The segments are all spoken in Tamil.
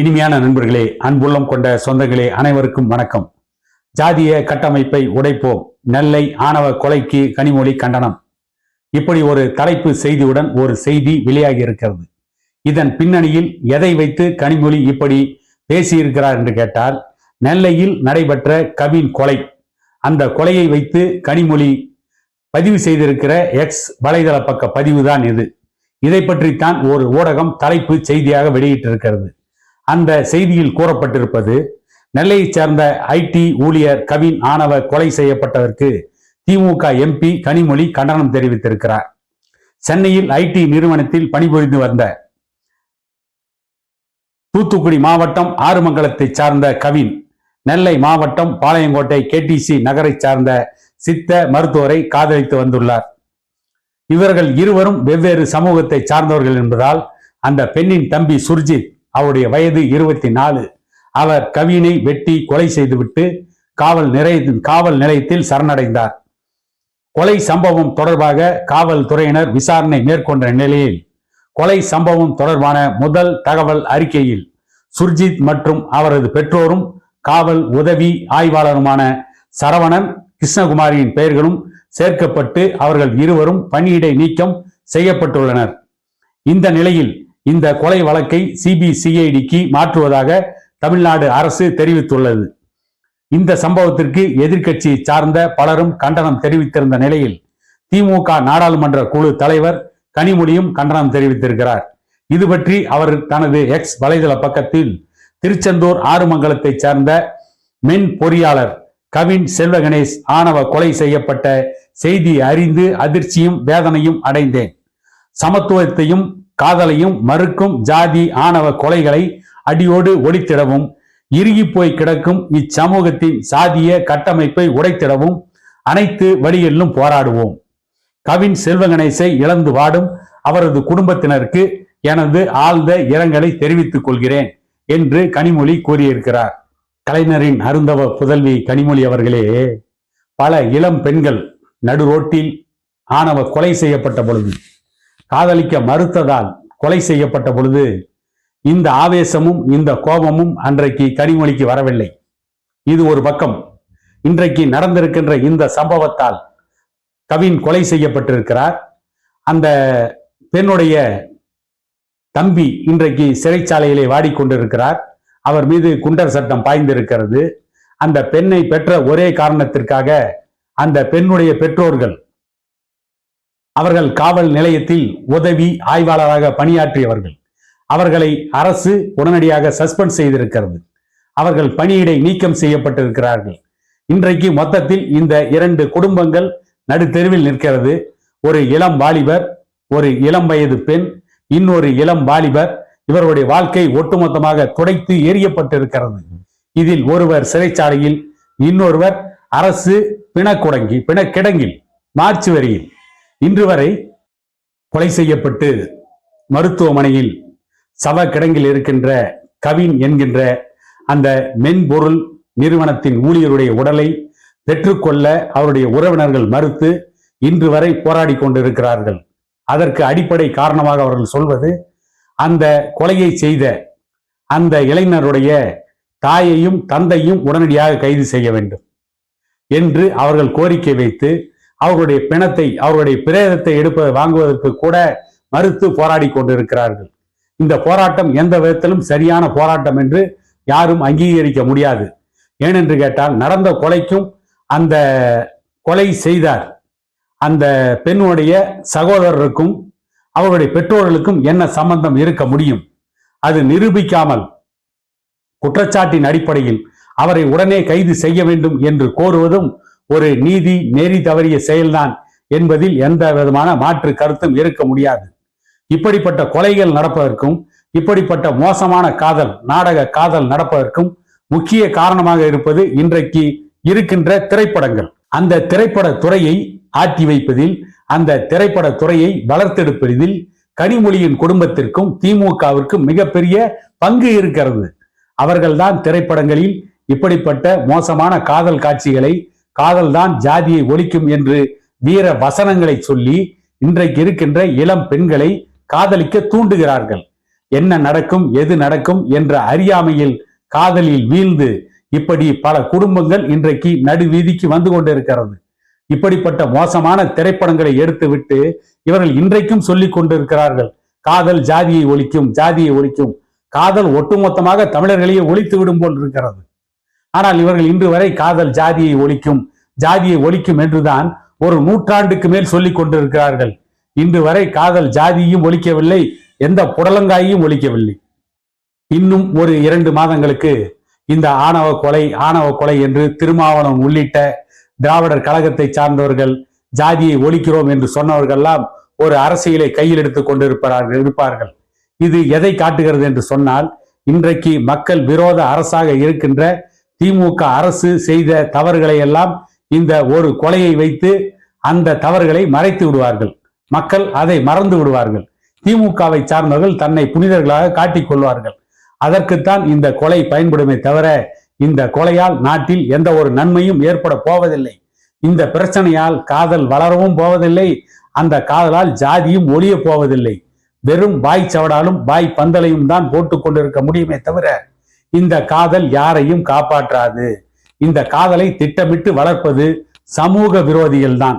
இனிமையான நண்பர்களே அன்புள்ளம் கொண்ட சொந்தங்களே அனைவருக்கும் வணக்கம். ஜாதிய கட்டமைப்பை உடைப்போம். நெல்லை ஆணவ கொலைக்கு கனிமொழி கண்டனம். இப்படி ஒரு தலைப்பு செய்தியுடன் ஒரு செய்தி வெளியாகி இருக்கிறது இதன் பின்னணியில் எதை வைத்து கனிமொழி இப்படி பேசியிருக்கிறார் என்று கேட்டால் நெல்லையில் நடைபெற்ற கவின் கொலை. அந்த கொலையை வைத்து கனிமொழி பதிவு செய்திருக்கிற எக்ஸ் வலைதள பக்க பதிவு தான் இது. இதை பற்றித்தான் ஒரு ஊடகம் தலைப்பு செய்தியாக வெளியிட்டிருக்கிறது. அந்த செய்தியில் கூறப்பட்டிருப்பது நெல்லையைச் சேர்ந்த ஐடி ஊழியர் கவின் ஆணவ கொலை செய்யப்பட்டதற்கு திமுக எம்பி கனிமொழி கண்டனம் தெரிவித்திருக்கிறார். சென்னையில் ஐடி நிறுவனத்தில் பணிபுரிந்து வந்த தூத்துக்குடி மாவட்டம் ஆறுமங்கலத்தைச் சார்ந்த கவின் நெல்லை மாவட்டம் பாளையங்கோட்டை கேடிசி நகரைச் சார்ந்த சித்த மருத்துவரை காதலித்து வந்துள்ளார். இவர்கள் இருவரும் வெவ்வேறு சமூகத்தை சார்ந்தவர்கள் என்பதால் அந்த பெண்ணின் தம்பி சுர்ஜித் அவருடைய வயது இருபத்தி நாலு. அவர் கவினை வெட்டி கொலை செய்துவிட்டு காவல் நிலைய காவல் நிலையத்தில் சரணடைந்தார். கொலை சம்பவம் தொடர்பாக காவல்துறையினர் விசாரணை மேற்கொண்ட நிலையில் கொலை சம்பவம் தொடர்பான முதல் தகவல் அறிக்கையில் சுர்ஜித் மற்றும் அவரது பெற்றோரும் காவல் உதவி ஆய்வாளருமான சரவணன் கிருஷ்ணகுமாரியின் பெயர்களும் சேர்க்கப்பட்டு அவர்கள் இருவரும் பணியிடை நீக்கம் செய்யப்பட்டுள்ளனர். இந்த நிலையில் இந்த கொலை வழக்கை சிபிசிஐடிக்கு மாற்றுவதாக தமிழ்நாடு அரசு தெரிவித்துள்ளது. இந்த சம்பவத்திற்கு எதிர்க்கட்சி சார்ந்த பலரும் கண்டனம் தெரிவித்திருந்த நிலையில் திமுக நாடாளுமன்ற குழு தலைவர் கனிமொழியும் கண்டனம் தெரிவித்திருக்கிறார். இது பற்றி அவர் தனது எக்ஸ் வலைதள பக்கத்தில் திருச்செந்தூர் ஆறுமங்கலத்தைச் சேர்ந்த மென் பொறியாளர் கவின் செல்வ கணேஷ் ஆணவ கொலை செய்யப்பட்ட செய்தி அறிந்து அதிர்ச்சியும் வேதனையும் அடைந்தேன். சமத்துவத்தையும் காதலையும் மறுக்கும் ஜாதி ஆணவ கொலைகளை அடியோடு ஒழித்திடவும் இறுகி போய் கிடக்கும் இச்சமூகத்தின் சாதிய கட்டமைப்பை உடைத்திடவும் அனைத்து வழிகளிலும் போராடுவோம். கவின் செல்வகணேசை இழந்து வாடும் அவரது குடும்பத்தினருக்கு எனது ஆழ்ந்த இரங்கலை தெரிவித்துக் கொள்கிறேன் என்று கனிமொழி கூறியிருக்கிறார். கலைஞரின் அருந்தவ புதல்வி கனிமொழி அவர்களே பல இளம் பெண்கள் நடுரோட்டில் ஆணவ கொலை செய்யப்பட்ட பொழுது காதலிக்க மறுத்ததால் கொலை செய்யப்பட்ட பொழுது இந்த ஆவேசமும் இந்த கோபமும் அன்றைக்கு கனிமொழிக்கு வரவில்லை. இது ஒரு பக்கம். இன்றைக்கு நடந்திருக்கின்ற இந்த சம்பவத்தால் கவின் கொலை செய்யப்பட்டிருக்கிறார். அந்த பெண்ணுடைய தம்பி இன்றைக்கு சிறைச்சாலையிலே வாடிக்கொண்டிருக்கிறார். அவர் மீது குண்டர் சட்டம் பாய்ந்திருக்கிறது. அந்த பெண்ணை பெற்ற ஒரே காரணத்திற்காக அந்த பெண்ணுடைய பெற்றோர்கள் அவர்கள் காவல் நிலையத்தில் உதவி ஆய்வாளராக பணியாற்றியவர்கள். அவர்களை அரசு உடனடியாக சஸ்பெண்ட் செய்திருக்கிறது. அவர்கள் பணியிடை நீக்கம் செய்யப்பட்டிருக்கிறார்கள். இன்றைக்கு மொத்தத்தில் இந்த இரண்டு குடும்பங்கள் நடுத்தெருவில் நிற்கிறது. ஒரு இளம் வாலிபர் ஒரு இளம் வயது பெண் இன்னொரு இளம் வாலிபர் இவருடைய வாழ்க்கை ஒட்டுமொத்தமாக துடைத்து எரியப்பட்டிருக்கிறது இதில் ஒருவர் சிறைச்சாலையில் இன்னொருவர் அரசு பிணக்குடங்கி பிணக்கிடங்கில் மார்ச் வரியில். இன்று வரை கொலை செய்யப்பட்டு மருத்துவமனையில் சவ கிடங்கில் இருக்கின்ற கவின் என்கின்ற அந்த மென்பொருள் நிறுவனத்தின் ஊழியருடைய உடலை பெற்றுக்கொள்ள அவருடைய உறவினர்கள் மறுத்து இன்று வரை போராடி கொண்டிருக்கிறார்கள். அதற்கு அடிப்படை காரணமாக அவர்கள் சொல்வது அந்த கொலையை செய்த அந்த இளைஞருடைய தாயையும் தந்தையும் உடனடியாக கைது செய்ய வேண்டும் என்று அவர்கள் கோரிக்கை வைத்து அவர்களுடைய பிணத்தை அவருடைய பிரேதத்தை எடுப்பதை வாங்குவதற்கு கூட மறுத்து போராடி கொண்டிருக்கிறார்கள். இந்த போராட்டம் எந்த விதத்திலும் சரியான போராட்டம் என்று யாரும் அங்கீகரிக்க முடியாது. ஏனென்று கேட்டால் நடந்த கொலைக்கும் அந்த கொலை செய்தார். அந்த பெண்ணுடைய சகோதரருக்கும் அவருடைய பெற்றோர்களுக்கும் என்ன சம்பந்தம் இருக்க முடியும்? அது நிரூபிக்காமல் குற்றச்சாட்டின் அடிப்படையில் அவரை உடனே கைது செய்ய வேண்டும் என்று கோருவதும் ஒரு நீதி நெறி தவறிய செயல்தான் என்பதில் எந்த விதமான மாற்று கருத்தும் இருக்க முடியாது. இப்படிப்பட்ட கொலைகள் நடப்பதற்கும் இப்படிப்பட்ட மோசமான காதல் நாடக காதல் நடப்பதற்கும் முக்கிய காரணமாக இருப்பது இன்றைக்கு இருக்கின்ற திரைப்படங்கள். அந்த திரைப்பட துறையை ஆட்டி வைப்பதில் அந்த திரைப்பட துறையை வளர்த்தெடுப்பதில் கனிமொழியின் குடும்பத்திற்கும் திமுகவிற்கும் மிகப்பெரிய பங்கு இருக்கிறது. அவர்கள்தான் திரைப்படங்களில் இப்படிப்பட்ட மோசமான காதல் காட்சிகளை காதல் தான் ஜாதியை ஒழிக்கும் என்று வீர வசனங்களை சொல்லி இன்றைக்கு இருக்கின்ற இளம் பெண்களை காதலிக்க தூண்டுகிறார்கள். என்ன நடக்கும் எது நடக்கும் என்ற அறியாமையில் காதலில் வீழ்ந்து இப்படி பல குடும்பங்கள் இன்றைக்கு நடுவீதிக்கு வந்து கொண்டிருக்கிறது. இப்படிப்பட்ட மோசமான திரைப்படங்களை எடுத்துவிட்டு இவர்கள் இன்றைக்கும் சொல்லிக் கொண்டிருக்கிறார்கள் காதல் ஜாதியை ஒழிக்கும் ஜாதியை ஒழிக்கும். காதல் ஒட்டுமொத்தமாக தமிழர்களையே ஒழித்து விடும் போல் இருக்கிறது. ஆனால் இவர்கள் இன்று வரை காதல் ஜாதியை ஒழிக்கும் ஜாதியை ஒழிக்கும் என்றுதான் ஒரு நூற்றாண்டுக்கு மேல் சொல்லிக் கொண்டிருக்கிறார்கள். இன்று வரை காதல் ஜாதியும் ஒழிக்கவில்லை எந்த புடலங்காயும் ஒழிக்கவில்லை. இன்னும் ஒரு இரண்டு மாதங்களுக்கு இந்த ஆணவ கொலை ஆணவ கொலை என்று திருமாவளம் உள்ளிட்ட திராவிடர் கழகத்தை சார்ந்தவர்கள் ஜாதியை ஒழிக்கிறோம் என்று சொன்னவர்கள்லாம் ஒரு அரசியலை கையில் எடுத்துக் கொண்டிருப்பார்கள் இருப்பார்கள். இது எதை காட்டுகிறது என்று சொன்னால் இன்றைக்கு மக்கள் விரோத அரசாக இருக்கின்ற திமுக அரசு செய்த தவறுகளை எல்லாம் இந்த ஒரு கொலையை வைத்து அந்த தவறுகளை மறைத்து விடுவார்கள். மக்கள் அதை மறந்து விடுவார்கள். திமுகவை சார்ந்தவர்கள் தன்னை புனிதர்களாக காட்டிக் கொள்வார்கள். அதற்குத்தான் இந்த கொலை பயன்படுமே தவிர இந்த கொலையால் நாட்டில் எந்த ஒரு நன்மையும் ஏற்பட போவதில்லை. இந்த பிரச்சனையால் காதல் வளரவும் போவதில்லை. அந்த காதலால் ஜாதியும் ஒளிய போவதில்லை. வெறும் வாய் சவடாலும் பாய் பந்தலையும் தான் போட்டுக் கொண்டிருக்க முடியுமே தவிர இந்த காதல் யாரையும் காப்பாற்றாது. இந்த காதலை திட்டமிட்டு வளர்ப்பது சமூக விரோதிகள் தான்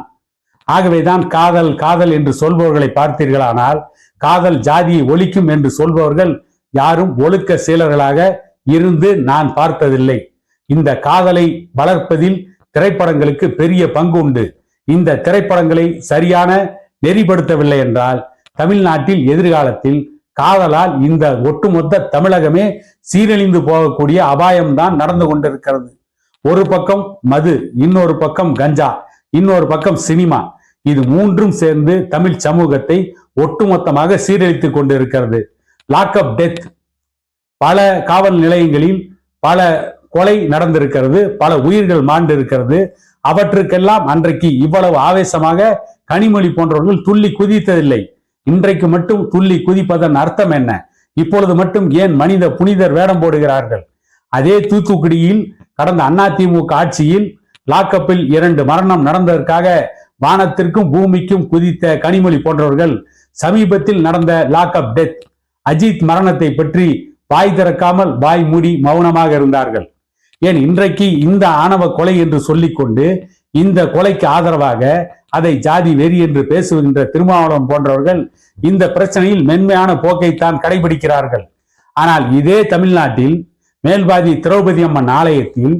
ஆகவேதான் காதல் காதல் என்று சொல்பவர்களை பார்த்தீர்களானால் காதல் ஜாதியை ஒழிக்கும் என்று சொல்பவர்கள் யாரும் ஒழுக்க சீலர்களாக இருந்து நான் பார்த்ததில்லை. இந்த காதலை வளர்ப்பதில் திரைப்படங்களுக்கு பெரிய பங்கு உண்டு. இந்த திரைப்படங்களை சரியான நெறிப்படுத்தவில்லை என்றால் தமிழ்நாட்டில் எதிர்காலத்தில் காதலால் இந்த ஒட்டுமொத்த தமிழகமே சீரழிந்து போகக்கூடிய அபாயம்தான் நடந்து கொண்டிருக்கிறது. ஒரு பக்கம் மது இன்னொரு பக்கம் கஞ்சா இன்னொரு பக்கம் சினிமா. இது மூன்றும் சேர்ந்து தமிழ் சமூகத்தை ஒட்டுமொத்தமாக சீரழித்துக் கொண்டிருக்கிறது. லாக்அப் டெத் பல காவல் நிலையங்களில் பல கொலை நடந்திருக்கிறது பல உயிர்கள் மாண்டு இருக்கிறது அவற்றுக்கெல்லாம் அன்றைக்கு இவ்வளவு ஆவேசமாக கனிமொழி போன்றவர்கள் துள்ளி குதித்ததில்லை. இன்றைக்கு மட்டும் துள்ளி குதிப்பதன் அர்த்தம் என்ன? இப்பொழுது மட்டும் ஏன் மனித புனிதர் வேடம் போடுகிறார்கள்? அதே தூத்துக்குடியில் கடந்த அதிமுக ஆட்சியில் லாக்கப்பில் இரண்டு மரணம் நடந்ததற்காக வானத்திற்கும் பூமிக்கும் குதித்த கனிமொழி போன்றவர்கள் சமீபத்தில் நடந்த லாக்அப் டெத் அஜித் மரணத்தை பற்றி வாய் திறக்காமல் வாய் மூடி மௌனமாக இருந்தார்கள். ஏன் இன்றைக்கு இந்த ஆணவ கொலை என்று சொல்லிக்கொண்டு இந்த கொலைக்கு ஆதரவாக அதை ஜாதி வெறி என்று பேசுகின்ற திருமாவளவன் போன்றவர்கள் இந்த பிரச்சனையில் மென்மையான போக்கைத்தான் கடைபிடிக்கிறார்கள். ஆனால் இதே தமிழ்நாட்டில் மேல்பாதி திரௌபதி அம்மன் ஆலயத்தில்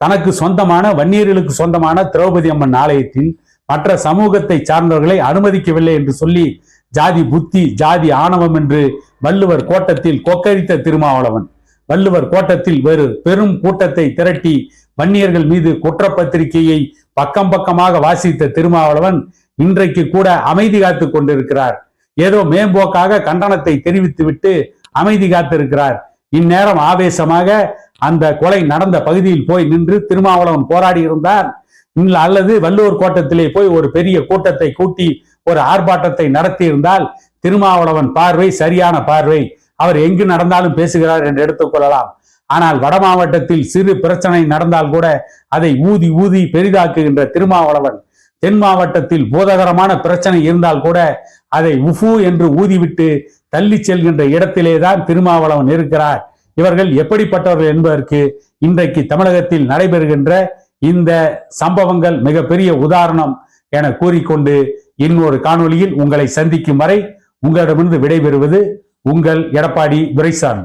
தனக்கு சொந்தமான வன்னியர்களுக்கு சொந்தமான திரௌபதி அம்மன் ஆலயத்தில் மற்ற சமூகத்தை சார்ந்தவர்களை அனுமதிக்கவில்லை என்று சொல்லி ஜாதி புத்தி ஜாதி ஆணவம் என்று வள்ளுவர் கோட்டத்தில் கொக்கரித்த திருமாவளவன். வள்ளுவர் கோட்டத்தில் வேறு பெரும் கூட்டத்தை திரட்டி வன்னியர்கள் மீது குற்றப்பத்திரிகையை பக்கம் பக்கமாக வாசித்த திருமாவளவன் இன்றைக்கு கூட அமைதி காத்து கொண்டிருக்கிறார். ஏதோ மேம்போக்காக கண்டனத்தை தெரிவித்துவிட்டு அமைதி காத்திருக்கிறார். இந்நேரம் ஆவேசமாக அந்த கொலை நடந்த பகுதியில் போய் நின்று திருமாவளவன் போராடி இருந்தார். அல்லது வள்ளுவர் கோட்டத்திலே போய் ஒரு பெரிய கூட்டத்தை கூட்டி ஒரு ஆர்ப்பாட்டத்தை நடத்தி இருந்தால் திருமாவளவன் பார்வை சரியான பார்வை. அவர் எங்கு நடந்தாலும் பேசுகிறார் என்று எடுத்துக்கொள்ளலாம் ஆனால் வட மாவட்டத்தில் சிறு பிரச்சனை நடந்தால் கூட அதை ஊதி ஊதி பெரிதாக்குகின்ற திருமாவளவன். தென் மாவட்டத்தில் பூதகரமான பிரச்சனை இருந்தால் கூட அதை உஃபு என்று ஊதிவிட்டு தள்ளி செல்கின்ற இடத்திலேதான் திருமாவளவன் இருக்கிறார். இவர்கள் எப்படிப்பட்டவர்கள் என்பதற்கு இன்றைக்கு தமிழகத்தில் நடைபெறுகின்ற இந்த சம்பவங்கள் மிகப்பெரிய உதாரணம் என கூறிக்கொண்டு இன்னொரு காணொளியில் உங்களை சந்திக்கும் வரை உங்களிடமிருந்து விடைபெறுவது உங்கள் எடப்பாடி துரைசாமி